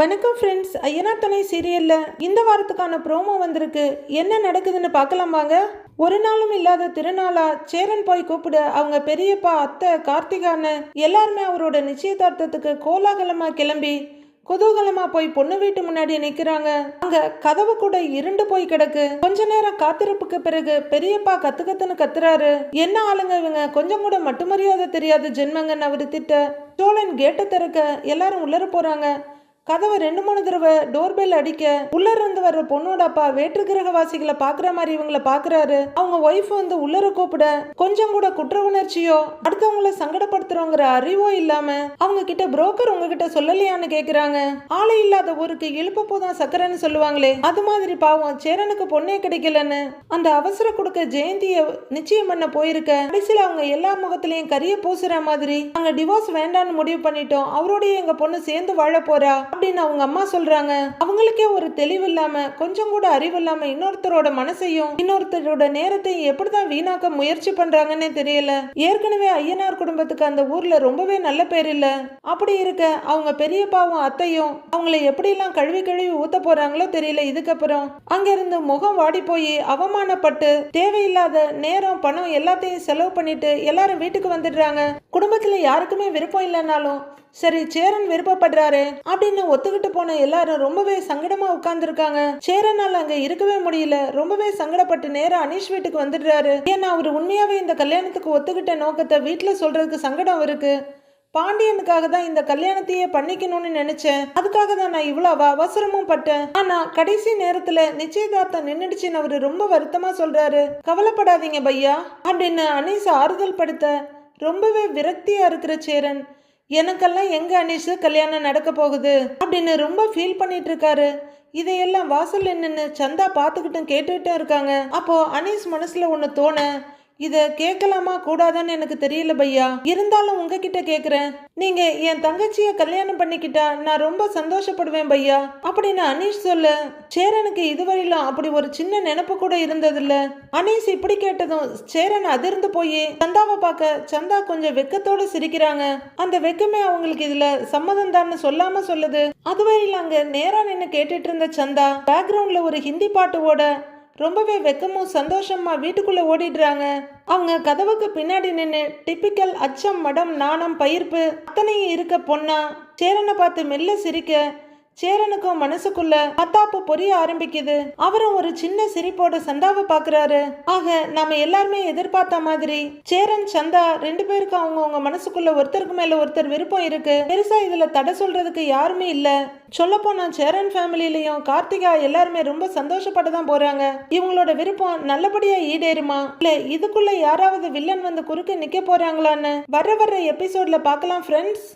வணக்கம் ஃப்ரெண்ட்ஸ் ஐயனா துணை சீரியலில் இந்த வாரத்துக்கான ப்ரோமோ வந்திருக்கு. என்ன நடக்குதுன்னு பார்க்கலாம் வாங்க. ஒரு நாளும் இல்லாத திருநாளா சேரன் போய் கூப்பிட அவங்க பெரியப்பா அத்தை கார்த்திகான்னு எல்லாருமே அவரோட நிச்சயதார்த்தத்துக்கு கோலாகலமா கிளம்பி குதூகலமா போய் பொண்ணு வீட்டு முன்னாடி நிக்கிறாங்க. அங்க கதவு கூட இருண்டு போய் கிடக்கு. கொஞ்ச நேரம் காத்திருப்புக்கு பிறகு பெரியப்பா கத்து கத்துன்னு கத்துறாரு. என்ன ஆளுங்க இவங்க? கொஞ்சம் கூட மட்டுமரியாதை தெரியாத ஜென்மங்கன்னு அவரு திட்ட. சோழன் கேட்டை திறக்க எல்லாரும் உள்ளர போறாங்க. கதவை ரெண்டு மூணு தடவை டோர் பெல் அடிக்க உள்ள இருந்து வர்ற பொண்ணோட அப்பா வேற்று கிரகவாசிகளை பாக்குற மாதிரி இவங்கள பாக்குறாரு அவங்க ஒய்ஃப் வந்து உள்ளர கூப்பிட கொஞ்சம் கூட குற்ற உணர்ச்சியோ அடுத்தவங்கள சங்கடப்படுத்துறோங்கிற அறிவோ இல்லாம அவங்க கிட்ட புரோக்கர் உங்ககிட்ட சொல்லலையான்னு கேக்குறாங்க. ஆளை இல்லாத ஊருக்கு இழுப்ப போதான் சக்கரன்னு சொல்லுவாங்களே அது மாதிரி பாவம் சேரனுக்கு பொண்ணே கிடைக்கலன்னு அந்த அவசர கொடுக்க ஜெயந்திய நிச்சயம் பண்ண போயிருக்க. கடைசியில் அவங்க எல்லா முகத்திலையும் கரிய பூசுற மாதிரி நாங்க டிவோர்ஸ் வேண்டாம்னு முடிவு பண்ணிட்டோம். அவரோடய எங்க பொண்ணு சேர்ந்து வாழ போறா. அப்படின்னு அவங்க அம்மா சொல்றாங்க. அவங்களுக்கே ஒரு தெளிவு இல்லாம கொஞ்சம் கூட அறிவு இல்லாம இன்னொருத்தரோட மனசையும் இன்னொருத்தரோட நேரத்தையும் எப்படிதான் வீணாக்க முயற்சி பண்றாங்கன்னே தெரியல. ஏற்கனவே ஐயனார் குடும்பத்துக்கு அந்த ஊர்ல ரொம்பவே நல்ல பேர் இல்ல. அப்படி இருக்க அவங்க பெரியப்பாவும் அத்தையும் அவங்கள எப்படியெல்லாம் கழுவி கழுவி ஊத்த போறாங்களோ தெரியல இதுக்கப்புறம். அங்கிருந்து முகம் வாடி போய் அவமானப்பட்டு தேவையில்லாத நேரம் பணம் எல்லாத்தையும் செலவு பண்ணிட்டு எல்லாரும் வீட்டுக்கு வந்துடுறாங்க. குடும்பத்துல யாருக்குமே விருப்பம் இல்லைனாலும் சரி சேரன் விருப்பப்படுறாரு அப்படின்னு ஒத்துக்கிட்டு போன எல்லாரும் ரொம்பவே சங்கடமா உட்கார்ந்துருக்காங்க. சேரனால் அங்க இருக்கவே முடியல. ரொம்பவே சங்கடப்பட்டு நேரம் அனீஷ் வீட்டுக்கு வந்துடுறாரு. ஏன்னா அவர் உண்மையாவே இந்த கல்யாணத்துக்கு ஒத்துக்கிட்ட நோக்கத்தை வீட்டுல சொல்றதுக்கு சங்கடம் இருக்கு பாண்டியனுக்காக தான் இந்த கல்யாணத்தையே பண்ணிக்கணும்னு நினைச்சேன். அதுக்காக தான் நான் இவ்வளவு அவசரமும் பட்டேன். ஆனா கடைசி நேரத்துல நிச்சயதார்த்தம் நின்றுடுச்சுன்னு அவரு ரொம்ப வருத்தமா சொல்றாரு. கவலைப்படாதீங்க பையா அப்படின்னு அனீஸ் ஆறுதல் படுத்த ரொம்பவே விரக்தியா இருக்கிற சேரன். எனக்கெல்லாம் எங்கே அனிஷு கல்யாணம் நடக்க போகுது அப்படின்னு ரொம்ப ஃபீல் பண்ணிட்டு இருக்காரு இதையெல்லாம் வாசல்ல நின்று சந்தா பார்த்துக்கிட்டும் கேட்டுக்கிட்டும் இருக்காங்க. அப்போ அனீஸ் மனசுல ஒன்று தோண இத கேட்கலாமா? கூடாதான்னு எனக்கு தெரியல பையா. இருந்தாலும் உங்ககிட்ட கேக்குறேன். நீங்க என் தங்கச்சிய கல்யாணம் பண்ணிக்கிட்டா நான் ரொம்ப சந்தோஷப்படுவேன் பையா. அப்படின்னு அனீஷ் சொல்ல சேரனுக்கு இதுவரையிலும் அப்படி ஒரு சின்ன நினைப்பு கூட இருந்ததில்ல. அனீஷ் இப்படி கேட்டதும் சேரன் அதிர்ந்து போய் சந்தாவை பார்க்க சந்தா கொஞ்சம் வெக்கத்தோட சிரிக்கிறாங்க. அந்த வெக்கமே அவங்களுக்கு இதுல சம்மதம் தான் சொல்லாம சொல்லுது. அதுவரையில அங்க நேரா நின்னு கேட்டுட்டு இருந்த சந்தா பேக்ரவுண்ட்ல ஒரு ஹிந்தி பாட்டு ஓட ரொம்பவே வெக்கமும் சந்தோஷமா வீட்டுக்குள்ள ஓடிடுறாங்க. அவங்க கதவுக்கு பின்னாடி நின்று டிப்பிக்கல் அச்சம் மடம் நாணம் பயிர்ப்பு அத்தனையும் இருக்க பொண்ணா சேரனை பார்த்து மெல்ல சிரிக்க சேரனுக்கும் மனசுக்குள்ள மத்தாப்பு பொரிய ஆரம்பிக்குது. அவரும் ஒரு சின்ன சிரிப்போட சந்தாவை பாக்குறாரு. ஆக நாம எல்லாருமே எதிர்பார்த்த மாதிரி சேரன் சந்தா ரெண்டு பேருக்கும் அவங்க அவங்க மனசுக்குள்ள ஒருத்தருக்கு மேல ஒருத்தர் விருப்பம் இருக்கு. பெருசா இதுல தடை சொல்றதுக்கு யாருமே இல்ல. சொல்ல போனா சேரன் ஃபேமிலிலையும் கார்த்திகா எல்லாருமே ரொம்ப சந்தோஷப்பட்டு தான் போறாங்க. இவங்களோட விருப்பம் நல்லபடியா ஈடேறுமா? இல்ல இதுக்குள்ள யாராவது வில்லன் வந்து குறுக்க நிக்க போறாங்களான்னு வர வர்ற எபிசோட்ல பார்க்கலாம் ஃப்ரெண்ட்ஸ்